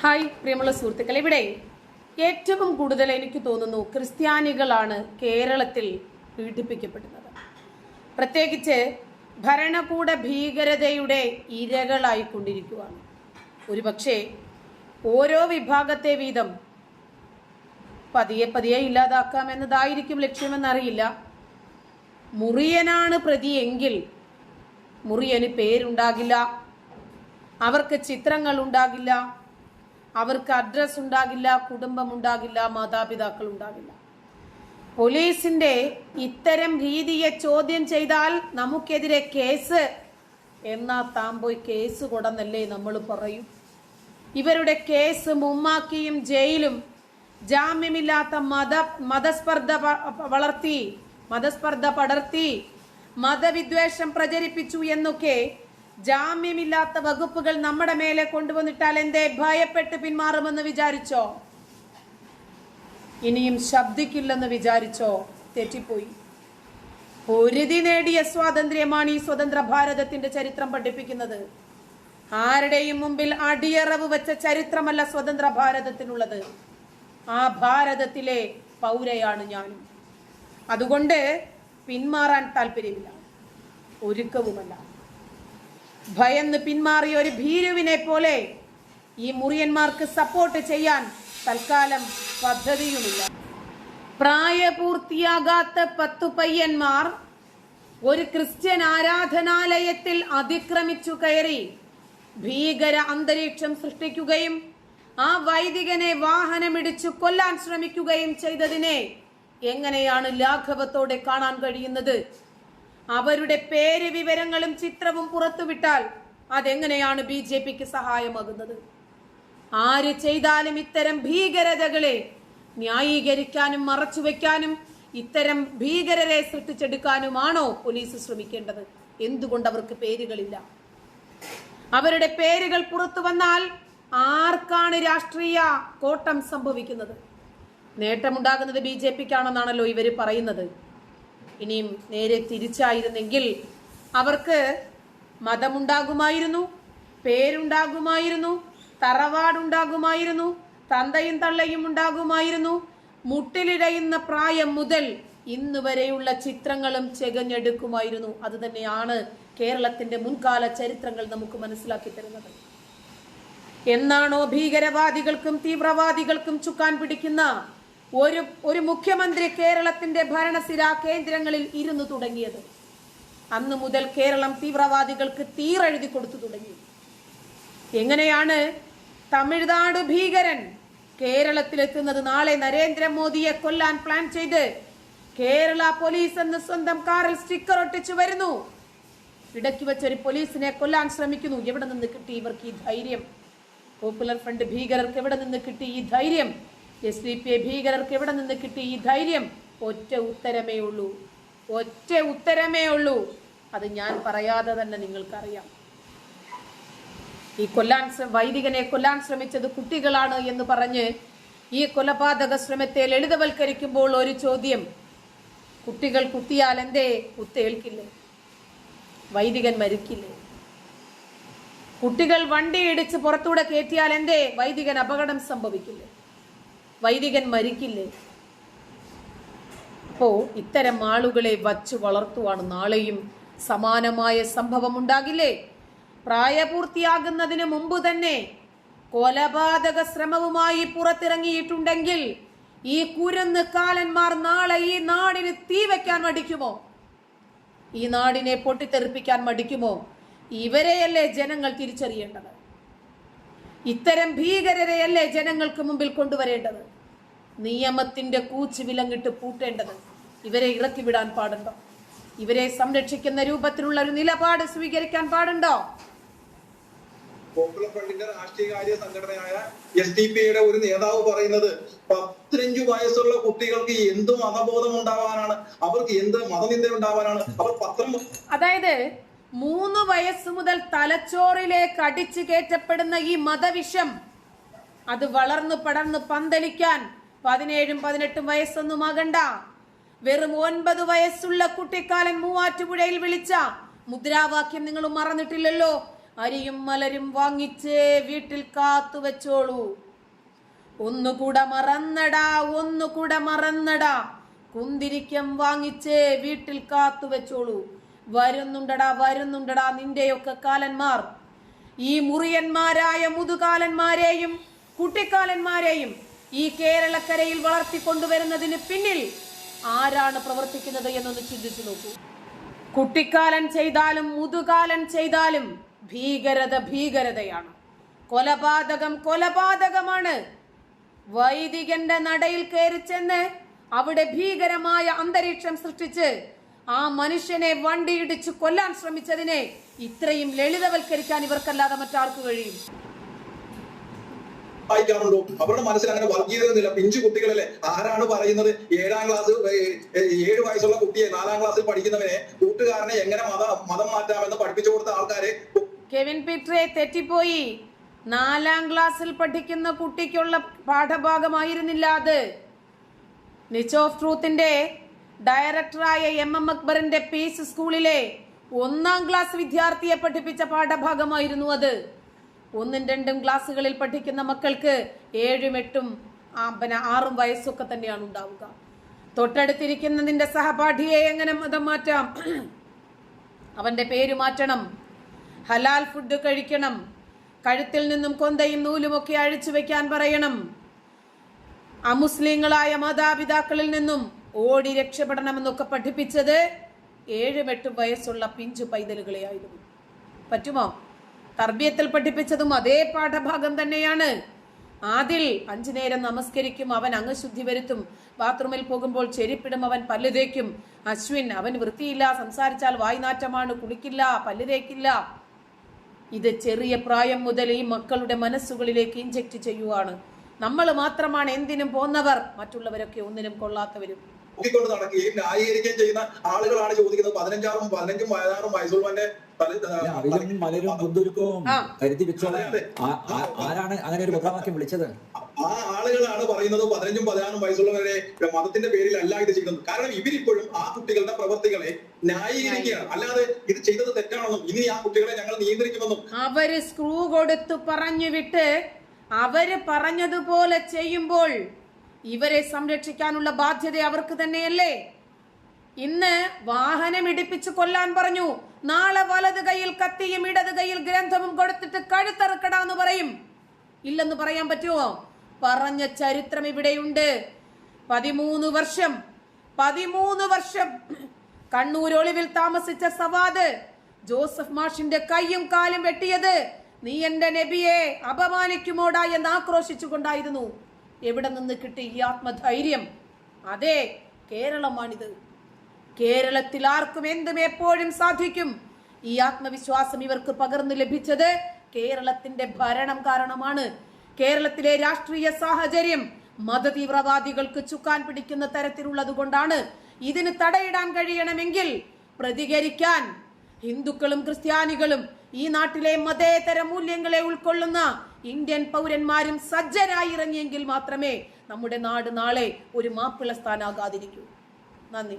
Hi പ്രിയമുള്ള സുഹൃത്തുക്കളെ. ഇവിടെ ഏറ്റവും കൂടുതൽ എനിക്ക് തോന്നുന്നു ക്രിസ്ത്യാനികളാണ് കേരളത്തിൽ പീഡിപ്പിക്കപ്പെടുന്നത്. പ്രത്യേകിച്ച് ഭരണകൂട ഭീകരതയുടെ ഇരകളായിക്കൊണ്ടിരിക്കുകയാണ് ഒരുപക്ഷെ ഓരോ വിഭാഗത്തെ വീതം പതിയെ പതിയെ ഇല്ലാതാക്കാമെന്നതായിരിക്കും ലക്ഷ്യമെന്നറിയില്ല. മുറിയനാണ് പ്രതിയെങ്കിൽ മുറിയന് പേരുണ്ടാകില്ല. അവർക്ക് ചിത്രങ്ങൾ ഉണ്ടാകില്ല അവർക്ക് അഡ്രസ് ഉണ്ടാകില്ല കുടുംബം ഉണ്ടാകില്ല മാതാപിതാക്കൾ ഉണ്ടാകില്ല. പോലീസിന്റെ ഇത്തരം രീതിയെ ചോദ്യം ചെയ്താൽ നമുക്കെതിരെ കേസ്. എന്നാ താൻ പോയി കേസ് കൊടന്നല്ലേ നമ്മൾ പറയും? ഇവരുടെ കേസ് മുമ്മാക്കിയും ജയിലും. ജാമ്യമില്ലാത്ത മത മതസ്പർദ്ധ വളർത്തി മതസ്പർദ്ധ പടർത്തി മതവിദ്വേഷം പ്രചരിപ്പിച്ചു എന്നൊക്കെ ജാമ്യമില്ലാത്ത വകുപ്പുകൾ നമ്മുടെ മേലെ കൊണ്ടുവന്നിട്ടാൽ എന്തേ ഭയപ്പെട്ട് പിന്മാറുമെന്ന് വിചാരിച്ചോ? ഇനിയും ശബ്ദിക്കില്ലെന്ന് വിചാരിച്ചോ? തെറ്റിപ്പോയി. പൊരുതി നേടിയ സ്വാതന്ത്ര്യമാണ് ഈ സ്വതന്ത്ര ഭാരതത്തിന്റെ ചരിത്രം പഠിപ്പിക്കുന്നത്. ആരുടെയും മുമ്പിൽ അടിയറവ് വെച്ച ചരിത്രമല്ല സ്വതന്ത്ര ഭാരതത്തിനുള്ളത്. ആ ഭാരതത്തിലെ പൗരയാണ് ഞാനും. അതുകൊണ്ട് പിന്മാറാൻ താല്പര്യമില്ല. ഒരുക്കവുമല്ല. ഭയന്ന് പിന്മാറിയ ഒരു ഭീരുവിനെ പോലെ ഈ മുറിയന്മാർക്ക് സപ്പോർട്ട് ചെയ്യാൻ തൽക്കാലം പദ്ധതിയുമില്ല. പ്രായപൂർത്തിയാകാത്ത പത്തു പയ്യന്മാർ ഒരു ക്രിസ്ത്യൻ ആരാധനാലയത്തിൽ അതിക്രമിച്ചു കയറി ഭീകര അന്തരീക്ഷം സൃഷ്ടിക്കുകയും ആ വൈദികനെ വാഹനമിടിച്ചു കൊല്ലാൻ ശ്രമിക്കുകയും ചെയ്തതിനെ എങ്ങനെയാണ് ലാഘവത്തോടെ കാണാൻ കഴിയുന്നത്? അവരുടെ പേര് വിവരങ്ങളും ചിത്രവും പുറത്തുവിട്ടാൽ അതെങ്ങനെയാണ് ബി ജെ പിക്ക് സഹായമാകുന്നത്? ആര് ചെയ്താലും ഇത്തരം ഭീകരതകളെ ന്യായീകരിക്കാനും മറച്ചുവെക്കാനും ഇത്തരം ഭീകരരെ സൃഷ്ടിച്ചെടുക്കാനുമാണോ പോലീസ് ശ്രമിക്കേണ്ടത്? എന്തുകൊണ്ട് അവർക്ക് പേരുകളില്ല? അവരുടെ പേരുകൾ പുറത്തു വന്നാൽ ആർക്കാണ് രാഷ്ട്രീയ കോട്ടം സംഭവിക്കുന്നത്? നേട്ടമുണ്ടാകുന്നത് ബി ജെ പിക്കാണെന്നാണല്ലോ ഇവർ പറയുന്നത്. ഇനിയും നേരെ തിരിച്ചായിരുന്നെങ്കിൽ അവർക്ക് മതമുണ്ടാകുമായിരുന്നു പേരുണ്ടാകുമായിരുന്നു തറവാടുണ്ടാകുമായിരുന്നു തന്തയും തള്ളയും ഉണ്ടാകുമായിരുന്നു. മുട്ടിലിഴയുന്ന പ്രായം മുതൽ ഇന്ന് വരെയുള്ള ചിത്രങ്ങളും ചെകഞ്ഞെടുക്കുമായിരുന്നു. അത് തന്നെയാണ് കേരളത്തിന്റെ മുൻകാല ചരിത്രങ്ങൾ നമുക്ക് മനസ്സിലാക്കി തരുന്നത്. എന്നാണോ ഭീകരവാദികൾക്കും തീവ്രവാദികൾക്കും ചുക്കാൻ പിടിക്കുന്ന ഒരു ഒരു മുഖ്യമന്ത്രി കേരളത്തിന്റെ ഭരണസിരാ കേന്ദ്രങ്ങളിൽ ഇരുന്നു തുടങ്ങിയത്. അന്ന് മുതൽ കേരളം തീവ്രവാദികൾക്ക് തീറെഴുതി കൊടുത്തു തുടങ്ങി. എങ്ങനെയാണ് തമിഴ്നാട് ഭീകരൻ കേരളത്തിലെത്തുന്നത്? നാളെ നരേന്ദ്രമോദിയെ കൊല്ലാൻ പ്ലാൻ ചെയ്ത് കേരള പോലീസ് എന്ന് സ്വന്തം കാറിൽ സ്റ്റിക്കർ ഒട്ടിച്ചു വരുന്നു. ഇടയ്ക്ക് വെച്ചൊരു പോലീസിനെ കൊല്ലാൻ ശ്രമിക്കുന്നു. എവിടെ നിന്ന് കിട്ടി ഇവർക്ക് ഈ ധൈര്യം? പോപ്പുലർ ഫ്രണ്ട് ഭീകരർക്ക് എവിടെ നിന്ന് കിട്ടി ഈ ധൈര്യം? എസ് ഡി പി ഭീകരർക്ക് എവിടെ നിന്ന് കിട്ടി ഈ ധൈര്യം? ഒറ്റ ഉത്തരമേ ഉള്ളൂ. ഒറ്റ ഉത്തരമേ ഉള്ളൂ. അത് ഞാൻ പറയാതെ തന്നെ നിങ്ങൾക്കറിയാം. ഈ കൊല്ലാൻ വൈദികനെ കൊല്ലാൻ ശ്രമിച്ചത് കുട്ടികളാണ് എന്ന് പറഞ്ഞ് ഈ കൊലപാതക ശ്രമത്തെ ലളിതവൽക്കരിക്കുമ്പോൾ ഒരു ചോദ്യം. കുട്ടികൾ കുത്തിയാൽ എന്തേ? കുത്തേൽക്കില്ലേ? വൈദികൻ മരിക്കില്ലേ? കുട്ടികൾ വണ്ടി ഇടിച്ച് പുറത്തൂടെ കയറ്റിയാൽ എന്തേ? വൈദികൻ അപകടം സംഭവിക്കില്ലേ? വൈദികൻ മരിക്കില്ലേ? അപ്പോ ഇത്തരം ആളുകളെ വച്ചു വളർത്തുവാണ് നാളെയും സമാനമായ സംഭവം ഉണ്ടാകില്ലേ പ്രായപൂർത്തിയാകുന്നതിന് മുമ്പ് തന്നെ കൊലപാതക ശ്രമവുമായി പുറത്തിറങ്ങിയിട്ടുണ്ടെങ്കിൽ ഈ കുരന്ന് കാലന്മാർ നാളെ ഈ നാടിന് തീ വയ്ക്കാൻ മടിക്കുമോ? ഈ നാടിനെ പൊട്ടിത്തെറിപ്പിക്കാൻ മടിക്കുമോ? ഇവരെയല്ലേ ജനങ്ങൾ തിരിച്ചറിയേണ്ടത്? ഇത്തരം ഭീകരരെയല്ലേ ജനങ്ങൾക്ക് മുമ്പിൽ കൊണ്ടുവരേണ്ടത്? നിയമത്തിന്റെ കൂച്ച് വിലങ്ങിട്ട് പൂട്ടേണ്ടത് ഇവരെ ഇറക്കിവിടാൻ പാടുണ്ടോ? ഇവരെ സംരക്ഷിക്കുന്ന രൂപത്തിലുള്ള ഒരു നിലപാട് സ്വീകരിക്കാൻ പാടുണ്ടോ? പോപ്പുലർ ഫ്രണ്ടിന്റെ രാഷ്ട്രീയകാര്യ സംഘടനയായ എസ് ഡി പി യുടെ ഒരു നേതാവ് പറയുന്നത് പത്തിനഞ്ചു വയസ്സുള്ള കുട്ടികൾക്ക് എന്ത് മതബോധം ഉണ്ടാവാനാണ്. അവർക്ക് എന്ത് മതനിന്ദ ഉണ്ടാവാനാണ് അവർ പത്രം അതായത് മൂന്ന് വയസ്സ് മുതൽ തലച്ചോറിലേക്ക് അടിച്ചു കയറ്റപ്പെടുന്ന ഈ മതവിഷം അത് വളർന്നു പടർന്ന് പന്തലിക്കാൻ പതിനേഴും പതിനെട്ടും വയസ്സൊന്നും ആകണ്ട. വെറും ഒൻപത് വയസ്സുള്ള കുട്ടിക്കാലൻ മൂവാറ്റുപുഴയിൽ വിളിച്ച മുദ്രാവാക്യം നിങ്ങൾ മറന്നിട്ടില്ലല്ലോ. അരിയും മലരും വാങ്ങിച്ച് വീട്ടിൽ കാത്തു വെച്ചോളൂ. ഒന്നുകൂടെ മറന്നടാ ഒന്നുകൂടെ മറന്നടാ. കുന്തിരിക്കം വാങ്ങിച്ച് വീട്ടിൽ കാത്തു വെച്ചോളൂ. വരുന്നുണ്ടടാ വരുന്നുണ്ടടാ നിന്റെയൊക്കെ കാലന്മാർ. ഈ മുറിയന്മാരായ മുതുകാലന്മാരെയും കുട്ടിക്കാലന്മാരെയും ഈ കേരളക്കരയിൽ വളർത്തിക്കൊണ്ടുവരുന്നതിന് പിന്നിൽ ആരാണ് പ്രവർത്തിക്കുന്നത് എന്നൊന്ന് ചിന്തിച്ചു നോക്കൂ. കുട്ടിക്കാലൻ ചെയ്താലും മുതുകാലൻ ചെയ്താലും ഭീകരത ഭീകരതയാണ്. കൊലപാതകം കൊലപാതകമാണ്. വൈദികന്റെ നടയിൽ കയറി ചെന്ന് അവിടെ ഭീകരമായ അന്തരീക്ഷം സൃഷ്ടിച്ച് ആ മനുഷ്യനെ വണ്ടിയിടിച്ച് കൊല്ലാൻ ശ്രമിച്ചതിനെ ഇത്രയും ലളിതവൽക്കരിക്കാൻ ഇവർക്കല്ലാതെ മറ്റാർക്ക് കഴിയും? വായിക്കാറുണ്ടോ? അവരുടെ മനസ്സിൽ അങ്ങനെ വർഗീയതയൊന്നുമില്ല. പിഞ്ചു കുട്ടികളല്ലേ? ആരാണ് പറയുന്നത്? ഏഴാം ക്ലാസ് ഏഴ് വയസ്സുള്ള കുട്ടിയെ നാലാം ക്ലാസ്സിൽ പഠിക്കുന്നവനെ കൂട്ടുകാരനെ എങ്ങനെ മത മതം മാറ്റാമെന്ന് പഠിപ്പിച്ചു കൊടുത്ത ആൾക്കാരെ കെവിൻ പീറ്ററെ തെറ്റിപ്പോയി. നാലാം ക്ലാസ്സിൽ പഠിക്കുന്ന കുട്ടിക്കുള്ള പാഠഭാഗമായിരുന്നില്ല അത്. നിച്ച് ഓഫ് ട്രൂത്തിന്റെ ഡയറക്ടറായ എം എം അക്ബറിന്റെ പീസ് സ്കൂളിലെ ഒന്നാം ക്ലാസ് വിദ്യാർത്ഥിയെ പഠിപ്പിച്ച പാഠഭാഗമായിരുന്നു അത്. ഒന്നും രണ്ടും ക്ലാസ്സുകളിൽ പഠിക്കുന്ന മക്കൾക്ക് ഏഴും എട്ടും പിന്നെ ആറും വയസ്സൊക്കെ തന്നെയാണ് ഉണ്ടാവുക. തൊട്ടടുത്തിരിക്കുന്നതിന്റെ സഹപാഠിയെ എങ്ങനെ മതം മാറ്റാം? അവന്റെ പേര് മാറ്റണം. ഹലാൽ ഫുഡ് കഴിക്കണം. കഴുത്തിൽ നിന്നും കൊന്തയും നൂലുമൊക്കെ അഴിച്ചു വെക്കാൻ പറയണം. അമുസ്ലിങ്ങളായ മാതാപിതാക്കളിൽ നിന്നും ഓടി രക്ഷപ്പെടണമെന്നൊക്കെ പഠിപ്പിച്ചത് ഏഴും എട്ടും വയസ്സുള്ള പിഞ്ചു പൈതലുകളെ ആയിരുന്നു പറ്റുമോ? തർബീയത്തിൽ പഠിപ്പിച്ചതും അതേ പാഠഭാഗം തന്നെയാണ്. ആദിൽ അഞ്ചു നേരം നമസ്കരിക്കും അവൻ അംഗശുദ്ധി വരുത്തും. ബാത്റൂമിൽ പോകുമ്പോൾ ചെരിപ്പിടും അവൻ പല്ല് തേക്കും. അശ്വിൻ അവൻ വൃത്തിയില്ല സംസാരിച്ചാൽ വായ്നാറ്റമാണ് കുളിക്കില്ല പല്ല് തേക്കില്ല. ഇത് ചെറിയ പ്രായം മുതൽ ഈ മക്കളുടെ മനസ്സുകളിലേക്ക് ഇഞ്ചക്ട് ചെയ്യുവാണ്. നമ്മൾ മാത്രമാണ് എന്തിനും പോന്നവർ. മറ്റുള്ളവരൊക്കെ ഒന്നിനും കൊള്ളാത്തവരും. നോക്കിക്കൊണ്ട് നടക്കുകയും ന്യായീകരിക്കുകയും ചെയ്യുന്ന ആളുകളാണ് ചോദിക്കുന്നത്. പതിനഞ്ചാറും പതിനഞ്ചും പതിനാറും അല്ല, മലരും കുന്തുരുക്കവും ആ. കരുതി വെച്ചോളാം ആരാണ് അങ്ങനെ ഒരു മുദ്രാവാക്യം വിളിച്ചത്? ആ ആളുകളാണ് പറയുന്നത് പതിനഞ്ചും പതിനാറും വയസ്സുള്ളവരെ മതത്തിന്റെ പേരിലല്ല ഇത് ചെയ്യുന്നത്. കാരണം ഇവരിപ്പോഴും ആ കുട്ടികളുടെ പ്രവർത്തികളെ ന്യായീകരിക്കുകയാണ്. അല്ലാതെ ഇത് ചെയ്തത് തെറ്റാണെന്നും ഇനി ആ കുട്ടികളെ ഞങ്ങൾ നിയന്ത്രിക്കുമെന്നും അവർ സ്ക്രൂ കൊടുത്തു പറഞ്ഞു വിട്ട് അവർ പറഞ്ഞതുപോലെ ചെയ്യുമ്പോൾ ഇവരെ സംരക്ഷിക്കാനുള്ള ബാധ്യത അവർക്ക് തന്നെയല്ലേ? ഇന്ന് വാഹനം ഇടിപ്പിച്ച് കൊല്ലാൻ പറഞ്ഞു. നാളെ വലത് കയ്യിൽ കത്തിയും ഇടത് കയ്യിൽ ഗ്രന്ഥവും കൊടുത്തിട്ട് കഴുത്തറുക്കടാന്ന് പറയും. ഇല്ലെന്ന് പറയാൻ പറ്റുമോ പറഞ്ഞ ചരിത്രം ഇവിടെയുണ്ട്. പതിമൂന്ന് വർഷം പതിമൂന്ന് വർഷം കണ്ണൂർ ഒളിവിൽ താമസിച്ച സവാദ് ജോസഫ് മാഷിന്റെ കയ്യും കാലും വെട്ടിയത് നീ എന്റെ നബിയെ അപമാനിക്കുമോടാ എന്ന് ആക്രോശിച്ചുകൊണ്ടായിരുന്നു. എവിടെ നിന്ന് കിട്ടി ഈ ആത്മധൈര്യം? അതെ കേരളമാണിത്. കേരളത്തിൽ ആർക്കും എന്തും എപ്പോഴും സാധിക്കും. ഈ ആത്മവിശ്വാസം ഇവർക്ക് പകർന്നു ലഭിച്ചത് കേരളത്തിന്റെ ഭരണം കാരണമാണ്. കേരളത്തിലെ രാഷ്ട്രീയ സാഹചര്യം മതതീവ്രവാദികൾക്ക് ചുക്കാൻ പിടിക്കുന്ന തരത്തിലുള്ളത് കൊണ്ടാണ് ഇതിന് തടയിടാൻ കഴിയണമെങ്കിൽ പ്രതികരിക്കാൻ ഹിന്ദുക്കളും ക്രിസ്ത്യാനികളും ഈ നാട്ടിലെ മതേതര മൂല്യങ്ങളെ ഉൾക്കൊള്ളുന്ന ഇന്ത്യൻ പൗരന്മാരും സജ്ജരായി ഇറങ്ങിയെങ്കിൽ മാത്രമേ നമ്മുടെ നാട് നാളെ ഒരു മാപ്പിള സ്ഥാനാകാതിരിക്കൂ. നന്ദി.